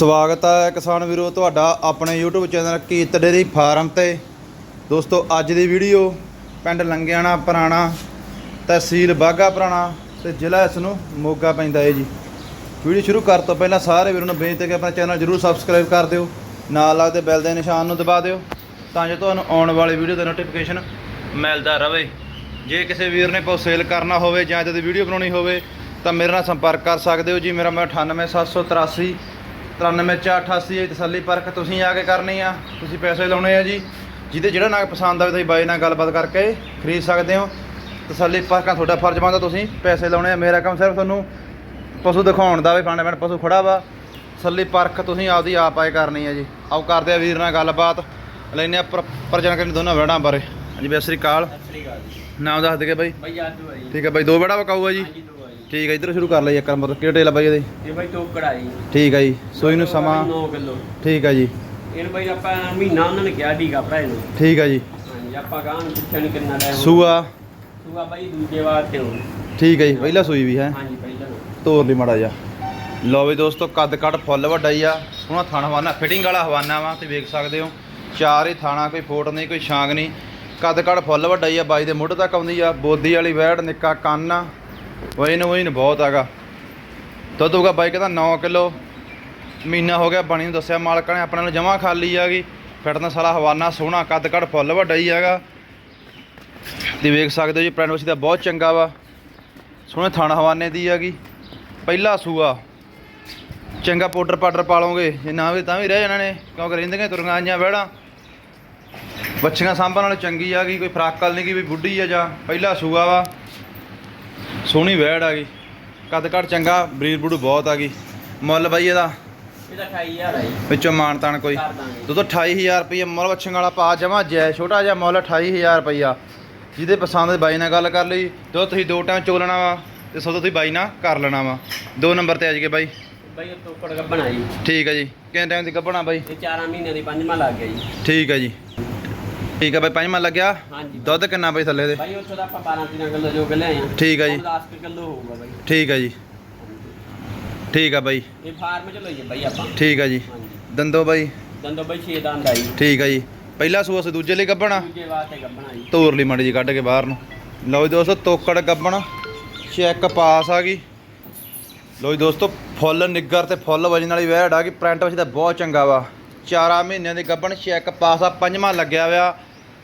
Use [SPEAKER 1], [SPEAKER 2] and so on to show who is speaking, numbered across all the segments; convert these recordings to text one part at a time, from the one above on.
[SPEAKER 1] ਸਵਾਗਤ ਹੈ ਕਿਸਾਨ ਵੀਰੋ, ਤੁਹਾਡਾ ਆਪਣੇ YouTube channel Kirat dairy farm ਤੇ। ਦੋਸਤੋ, ਅੱਜ ਦੀ ਵੀਡੀਓ ਪਿੰਡ ਲੰਗਿਆਣਾ ਪੁਰਾਣਾ, ਤਹਿਸੀਲ ਬਾਗਾ ਪੁਰਾਣਾ ਤੇ ਜ਼ਿਲ੍ਹਾ ਇਸ ਨੂੰ ਮੋਗਾ ਪੈਂਦਾ ਹੈ ਜੀ। ਵੀਡੀਓ ਸ਼ੁਰੂ ਕਰਨ ਤੋਂ ਪਹਿਲਾਂ ਸਾਰੇ ਵੀਰੋ ਨੂੰ ਬੇਨਤੀ ਹੈ ਕਿ ਆਪਣਾ ਚੈਨਲ ਜਰੂਰ ਸਬਸਕ੍ਰਾਈਬ ਕਰ ਦਿਓ, ਨਾਲ ਲੱਗਦੇ ਬੈਲ ਦੇ ਨਿਸ਼ਾਨ ਨੂੰ ਦਬਾ ਦਿਓ, ਤਾਂ ਜੋ ਤੁਹਾਨੂੰ ਆਉਣ ਵਾਲੀ ਵੀਡੀਓ ਦਾ ਨੋਟੀਫਿਕੇਸ਼ਨ ਮਿਲਦਾ ਰਹੇ ਜੇ ਕਿਸੇ ਵੀਰ ਨੇ ਕੋਈ ਸੇਲ ਕਰਨਾ ਹੋਵੇ ਜਾਂ ਜਦ ਵੀਡੀਓ ਬਣਾਉਣੀ ਹੋਵੇ, ਤਾਂ ਮੇਰੇ ਨਾਲ ਸੰਪਰਕ ਕਰ ਸਕਦੇ ਹੋ ਜੀ। ਮੇਰਾ ਮੈਂ 98783 93488 ਇਹ ਤਸੱਲੀ ਪਰਖ ਤੁਸੀਂ ਆ ਕੇ ਕਰਨੀ ਆ ਤੁਸੀਂ ਪੈਸੇ ਲਾਉਣੇ ਆ ਜੀ। ਜਿਹਦੇ ਜਿਹੜਾ ਨਾ ਪਸੰਦ ਆਵੇ ਤੁਸੀਂ ਬਾਈ ਨਾਲ ਗੱਲਬਾਤ ਕਰਕੇ ਖਰੀਦ ਸਕਦੇ ਹੋ। ਤਸੱਲੀ ਪਰਖਾਂ ਤੁਹਾਡਾ ਫਰਜ਼ ਬਣਦਾ ਤੁਸੀਂ ਪੈਸੇ ਲਾਉਣੇ ਆ। ਮੇਰਾ ਕੰਮ ਸਿਰਫ ਤੁਹਾਨੂੰ ਪਸ਼ੂ ਦਿਖਾਉਣ ਦਾ ਵੀ ਫਾਂਡੇ ਫਾਂਡ ਪਸ਼ੂ ਖੜਾ ਵਾ। ਤਸੱਲੀ ਪਰਖ ਤੁਸੀਂ ਆਪਦੀ ਆਪ ਆਏ ਕਰਨੀ ਆ ਜੀ। ਆਓ ਕਰਦੇ ਆ ਵੀਰ ਨਾਲ ਗੱਲਬਾਤ। ਲੈਨੇ ਆ ਪਰ- ਪ੍ਰਜਨ ਕਰਨ ਦੋਨਾਂ ਵੜਾਂ ਬਾਰੇ। ਹਾਂਜੀ ਸਤਿ ਸ੍ਰੀ ਅਕਾਲ। ਨਾਮ ਦੱਸ ਦੇ ਬਾਈ।
[SPEAKER 2] ਬਾਈ ਆਜੂ ਆਈ
[SPEAKER 1] ਠੀਕ ਹੈ ਬਾਈ ਦੋ ਵੜਾ ਵਕਾਊਗਾ ਜੀ? ਠੀਕ ਹੈ ਇੱਧਰ ਸ਼ੁਰੂ ਕਰ ਲਈ ਇੱਕ ਨੰਬਰ ਕਿਹੜੇ ਟੇਲ ਆ ਬਾਈ ਇਹਦੇ?
[SPEAKER 2] ਇਹ ਬਾਈ ਟੋਕ ਕਢਾਈ
[SPEAKER 1] ਠੀਕ ਹੈ ਜੀ ਸੋਈ ਨੂੰ ਸਮਾਂ।
[SPEAKER 2] 9 ਕਿਲੋ।
[SPEAKER 1] ਠੀਕ ਹੈ ਜੀ।
[SPEAKER 2] ਇਹਨੂੰ ਬਾਈ ਆਪਾਂ ਮਹੀਨਾ ਉਹਨਾਂ ਨੇ ਕਿਹਾ ਢੀਗਾ ਭਰਾ ਇਹਨੂੰ।
[SPEAKER 1] ਠੀਕ ਹੈ ਜੀ।
[SPEAKER 2] ਹਾਂਜੀ ਆਪਾਂ ਗਾਂ ਨੂੰ ਪੁੱਛਣ ਕਿੰਨਾ ਲੈ
[SPEAKER 1] ਸੂਆ।
[SPEAKER 2] ਸੂਆ ਬਾਈ ਦੂਜੇ ਵਾਰ ਤੇ ਹੋ
[SPEAKER 1] ਠੀਕ ਹੈ ਜੀ ਪਹਿਲਾ ਸੂਈ ਵੀ ਹੈ।
[SPEAKER 2] ਹਾਂਜੀ ਪਹਿਲਾਂ
[SPEAKER 1] ਤੋਰ ਲਈ ਮੜਾ ਜਾ ਲਓ ਵੀ ਦੋਸਤੋ ਕੱਦ ਕੱਟ ਫੁੱਲ ਵੱਡਾ ਹੀ ਆ। ਸੋਹਣਾ ਥਣ ਹਵਾਨਾ ਫਿਟਿੰਗ ਵਾਲਾ ਹਵਾਨਾ ਵਾ ਤੇ ਵੇਖ ਸਕਦੇ ਹੋ। ਚਾਰ ਹੀ ਥਾਣਾ ਕੋਈ ਫੋਟ ਨਹੀਂ ਕੋਈ ਛਾਂਗ ਨਹੀਂ। ਕੱਦ ਕੱਟ ਫੁੱਲ ਵੱਡਾ ਹੀ ਆ ਬਾਈ ਦੇ ਮੁੱਢ ਤੱਕ ਆਉਂਦੀ ਆ। ਬੋਦੀ ਵਾਲੀ ਵੈੜ ਨਿੱਕਾ ਕੰਨ ਆ। ਵਜਨ ਵਜਨ ਬਹੁਤ ਹੈਗਾ। ਦੁੱਧ ਹੋਗਾ ਬਾਈ ਕਹਿੰਦਾ 9 ਕਿਲੋ। ਮਹੀਨਾ ਹੋ ਗਿਆ, ਬਣੀ ਨੂੰ ਦੱਸਿਆ ਮਾਲਕਾਂ ਨੇ ਆਪਣੇ ਨਾਲ ਜਮਾ ਖਾਲੀ ਆਗੀ ਫਿਟਨੈਸ ਵਾਲਾ ਹਵਾਨਾ ਸੋਹਣਾ ਕੱਦ ਕੱਟ ਫੁੱਲ ਵੱਡਾ ਹੀ ਹੈਗਾ। ਤੇ ਵੇਖ ਸਕਦੇ ਹੋ ਜੀ, ਪ੍ਰਾਈਵੇਸੀ ਦਾ ਬਹੁਤ ਚੰਗਾ ਵਾ। ਸੋਹਣੇ ਥਾਣ ਹਵਾਨੇ ਦੀ ਹੈਗੀ। ਪਹਿਲਾ ਸੂਆ। ਚੰਗਾ ਪਾਊਡਰ ਪਾਊਡਰ ਪਾ ਲਓਗੇ ਜੇ ਨਾ ਵੀ ਤਾਂ ਵੀ ਰਹਿ ਜਾਣਾ ਨੇ। ਕਿਉਂਕਿ ਰਹਿੰਦੀਆਂ ਤੁਰਗਾਂ ਆਈਆਂ ਵਹਿੜਾਂ ਬੱਚੀਆਂ ਸਾਂਭਣ ਨਾਲ ਚੰਗੀ ਆ ਗਈ ਕੋਈ ਫਰਾਕਲ ਨਹੀਂ ਗਈ ਵੀ ਬੁੱਢੀ ਆ ਜਾਂ। ਪਹਿਲਾ ਸੂਆ ਵਾ। ਸੋਹਣੀ ਵਹਿੜ ਆ ਗਈ। ਕੱਦ ਕੱਟ ਚੰਗਾ ਬਰੀਡ ਬੂਡ ਬਹੁਤ ਆ ਗਈ। ਮੁੱਲ ਬਾਈ ਇਹਦਾ?
[SPEAKER 2] ਇਹਦਾ 28000 ਆਈ
[SPEAKER 1] ਵਿੱਚੋਂ ਮਾਨ ਤਾਨ ਕੋਈ। ਦੁੱਧ 28000 ਰੁਪਏ ਮੁੱਲ ਬੱਚਿਆਂ ਵਾਲਾ ਪਾ ਜਮਾ ਜੈ ਛੋਟਾ ਜਿਹਾ ਮੁੱਲ 28000 ਰੁਪਈਆ। ਜਿਹਦੇ ਪਸੰਦ ਦੇ ਬਾਈ ਨਾਲ ਗੱਲ ਕਰ ਲਈ। ਜੋ ਤੁਸੀਂ ਦੋ ਟਾਈਮ ਚੋਲਣਾ ਵਾ ਤੇ ਸੋ ਤੁਸੀਂ ਬਾਈ ਨਾਲ ਕਰ ਲੈਣਾ ਵਾ। ਦੋ ਨੰਬਰ ਤੇ ਆ ਜਗੇ ਬਾਈ।
[SPEAKER 2] ਬਾਈ ਟੋਕੜ ਗੱਬਣ ਆਈ
[SPEAKER 1] ਠੀਕ ਹੈ ਜੀ। ਕਿੰਨੇ ਟਾਈਮ ਦੀ ਕੱਢਣਾ ਬਾਈ?
[SPEAKER 2] ਇਹ 4 ਮਹੀਨਿਆਂ ਦੀ ਪੰਜਵਾਂ ਲੱਗ ਗਿਆ ਜੀ।
[SPEAKER 1] ਠੀਕ ਹੈ ਜੀ। ਠੀਕ ਹੈ ਬਾਈ ਪੰਜਵਾਂ ਲੱਗਿਆ?
[SPEAKER 2] ਹਾਂਜੀ।
[SPEAKER 1] ਦੁੱਧ ਕਿੰਨਾ ਬਾਈ ਥੱਲੇ ਦੇ?
[SPEAKER 2] ਬਾਈ ਉੱਥੋਂ ਦਾ ਆਪਾਂ 12 13 ਕਿਲੋ ਜੋ ਕਿ ਲਿਆਏ ਆ।
[SPEAKER 1] ਠੀਕ ਹੈ ਜੀ।
[SPEAKER 2] 10 ਕਿਲੋ ਹੋਊਗਾ ਬਾਈ।
[SPEAKER 1] ਠੀਕ ਹੈ ਜੀ। ਠੀਕ ਹੈ ਬਾਈ।
[SPEAKER 2] ਇਹ ਫਾਰਮ ਚ ਲਈਏ ਬਾਈ ਆਪਾਂ।
[SPEAKER 1] ਠੀਕ ਹੈ ਜੀ। ਦੰਦੋ ਬਾਈ।
[SPEAKER 2] ਦੰਦੋ ਬਾਈ 6 ਦੰਦ ਆਈ
[SPEAKER 1] ਠੀਕ ਹੈ ਜੀ। ਪਹਿਲਾ ਸੂਆ ਸੀ ਦੂਜੇ ਲਈ ਕੱਢਣਾ
[SPEAKER 2] ਦੂਜੇ ਵਾਸਤੇ ਗੱਬਣ ਆਈ
[SPEAKER 1] ਤੋਰ ਲਈ ਮੜੀ ਜੀ ਕੱਢ ਕੇ ਬਾਹਰ ਨੂੰ। ਲਓ ਜੀ ਦੋਸਤੋ ਤੋਕੜ ਗੱਬਣ। ਚੈੱਕ ਪਾਸ ਆ ਗਈ। ਲਓ ਜੀ ਦੋਸਤੋ ਫੁੱਲ ਨਿੱਗਰ ਤੇ ਫੁੱਲ ਵਜਨ ਵਾਲੀ ਵੈੜ ਆ ਗਈ। ਪ੍ਰਿੰਟ ਵਿੱਚ ਤਾਂ ਬਹੁਤ ਚੰਗਾ ਵਾ। ਚਾਰਾਂ ਮਹੀਨਿਆਂ ਦੀ ਗੱਬਣ ਚੈੱਕ ਪਾਸ ਆ। ਪੰਜਵਾਂ ਲੱਗਿਆ ਹੋਇਆ।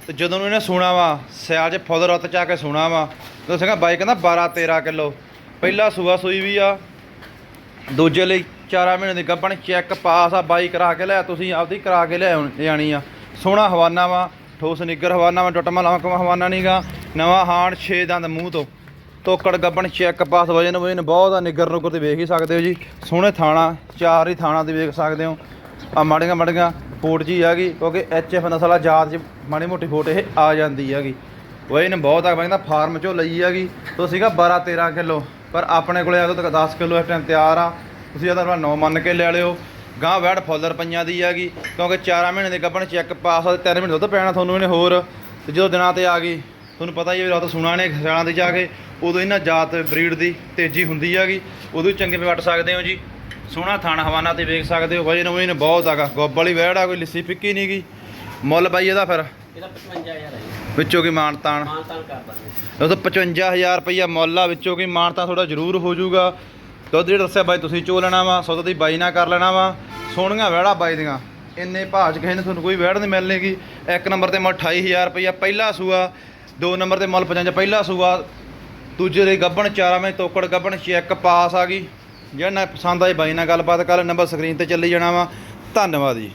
[SPEAKER 1] ਤੇ ਜਦੋਂ ਨੂੰ ਇਹਨੇ ਸੁਣਾ ਵਾ, ਸਿਆਲ 'ਚ ਫੁੱਲ ਰੁੱਤ ਚ ਆ ਕੇ ਸੁਣਾ ਵਾ ਜਦੋਂ ਸਿੰਘਾ ਬਾਈ ਕਹਿੰਦਾ 12 13 ਕਿਲੋ। ਪਹਿਲਾ ਸੂਆ ਸੂਈ ਵੀ ਆ, ਦੂਜੇ ਲਈ ਚਾਰਾਂ ਮਹੀਨੇ ਦੀ ਗੱਬਣ ਚੈੱਕ ਪਾਸ ਆ, ਬਾਈ ਕਰਾ ਕੇ ਲਿਆ, ਤੁਸੀਂ ਆਪਦੀ ਕਰਾ ਕੇ ਲੈ ਜਾਣੀ ਆ। ਸੋਹਣਾ ਹਵਾਨਾ ਵਾ, ਠੋਸ ਨਿੱਗਰ ਹਵਾਨਾ ਵਾ ਟੁੱਟਮਾ ਲਾਵਾ ਹਵਾਨਾ ਨਹੀਂਗਾ ਨਵਾਂ ਹਾਣ 6 ਦੰਦ ਮੂੰਹ ਤੋਂ। ਤੋਕੜ ਗੱਬਣ ਚੈੱਕ ਪਾਸ ਵਜਨ ਵਜਨ ਬਹੁਤ ਆ ਨਿੱਗਰ ਨੁੱਗਰ ਤੇ ਵੇਖ ਹੀ ਸਕਦੇ ਹੋ ਜੀ। ਸੋਹਣੇ ਥਾਣਾ, ਚਾਰ ਹੀ ਥਾਣਾ ਤੇ ਵੇਖ ਸਕਦੇ ਹੋ। ਆ ਮਾੜੀਆਂ ਮਾੜੀਆਂ ਫੋਟ ਜੀ ਹੈਗੀ ਕਿਉਂਕਿ ਐਚ ਐਫ ਨਸਲ ਆ, ਜਾਤ 'ਚ ਮਾੜੀ ਮੋਟੀ ਫੋਟ ਇਹ ਆ ਜਾਂਦੀ ਹੈਗੀ। ਵਜਨ ਬਹੁਤ ਆ ਕਹਿੰਦਾ ਫਾਰਮ ਚੋਂ ਲਈ ਹੈਗੀ। ਤੋ ਸੀਗਾ 12 13 ਕਿਲੋ, ਪਰ ਆਪਣੇ ਕੋਲੇ ਆ ਤੱਕ 10 ਕਿਲੋ ਇਸ ਟਾਈਮ ਤਿਆਰ ਆ। ਤੁਸੀਂ ਇਹਦਾ 9 ਮੰਨ ਕੇ ਲੈ ਲਿਓ। ਗਾਂ ਵੈੜ ਫੁੱਲ ਪਈਆਂ ਦੀ ਹੈਗੀ, ਕਿਉਂਕਿ 4 ਮਹੀਨੇ ਦੇ ਗੱਭਣ ਚੈੱਕ ਪਾਸ ਆ 3 ਮਹੀਨੇ ਦੁੱਧ ਪੈਣਾ ਤੁਹਾਨੂੰ ਇਹਨੇ ਹੋਰ। ਤੇ ਜਦੋਂ ਦਿਨਾਂ ਤੇ ਆ ਗਈ, ਤੁਹਾਨੂੰ ਪਤਾ ਹੀ ਹੈ ਰਾਤ ਸੁਣਾ ਨੇ ਖਿਆਲਾਂ ਤੇ ਜਾ ਕੇ, ਉਦੋਂ ਇਹਨਾਂ ਜਾਤ ਬਰੀਡ ਦੀ ਤੇਜ਼ੀ ਹੁੰਦੀ ਹੈਗੀ, ਉਦੋਂ ਹੀ ਚੰਗੇ ਵੱਟ ਸਕਦੇ ਹੋ ਜੀ। ਸੋਹਣਾ ਥਾਣ ਹਵਾਨਾ ਤੇ ਵੇਖ ਸਕਦੇ ਹੋ ਵਜਨ ਵਜਨ ਬਹੁਤ ਹੈਗਾ। ਗੋਬ ਵਾਲੀ ਵੈੜ ਆ ਕੋਈ ਲਿੱਸੀ ਫਿੱਕੀ ਨਹੀਂ ਗੀ। ਮੁੱਲ ਬਾਈ ਇਹਦਾ ਫਿਰ?
[SPEAKER 2] ਇਹਦਾ 55000 ਆਈ
[SPEAKER 1] ਵਿੱਚੋਂ ਕੀ ਮਾਨ ਤਾਨ
[SPEAKER 2] ਮਾਨ ਤਾਨ ਕਰ ਦਾਂਗੇ।
[SPEAKER 1] ਉਹ ਤਾਂ 55000 ਰੁਪਈਆ ਮੁੱਲ ਆ ਵਿੱਚੋਂ ਕੀ ਮਾਨ ਤਾਂ ਥੋੜਾ ਜ਼ਰੂਰ ਹੋ ਜਾਊਗਾ। ਦੁੱਧ ਜਿਹੜਾ ਦੱਸਿਆ ਬਾਈ ਤੁਸੀਂ ਚੋ ਲੈਣਾ ਵਾ ਸੌਦਾ ਦੀ ਬਾਈ ਨਾ ਕਰ ਲੈਣਾ ਵਾ। ਸੋਹਣੀਆਂ ਵਹਿੜਾ ਬਾਈ ਦੀਆਂ। ਇੰਨੇ ਭਾਅ 'ਚ ਕਿਸੇ ਨੇ ਤੁਹਾਨੂੰ ਕੋਈ ਵਹਿੜ ਨਹੀਂ ਮਿਲਣੇਗੀ ਇੱਕ ਨੰਬਰ ਤੇ ਮੁੱਲ 28000 ਰੁਪਈਆ ਪਹਿਲਾ ਸੂਆ। ਦੋ ਨੰਬਰ ਤੇ ਮੁੱਲ 55 ਪਹਿਲਾ ਸੂਆ। ਦੂਜੇ ਦੇ ਗੱਬਣ ਚਾਰਾਂ ਵਿੱਚ ਤੋਕੜ ਗੱਬਣ ਚੈੱਕ ਪਾਸ ਆ ਗਈ ਜਿਹੜਾ ਨਾ ਪਸੰਦ ਆਏ ਬਾਈ ਨਾਲ ਗੱਲਬਾਤ ਕਰ ਨੰਬਰ ਸਕਰੀਨ ਤੇ ਚੱਲੀ ਜਾਣਾ ਵਾ। ਧੰਨਵਾਦ ਜੀ।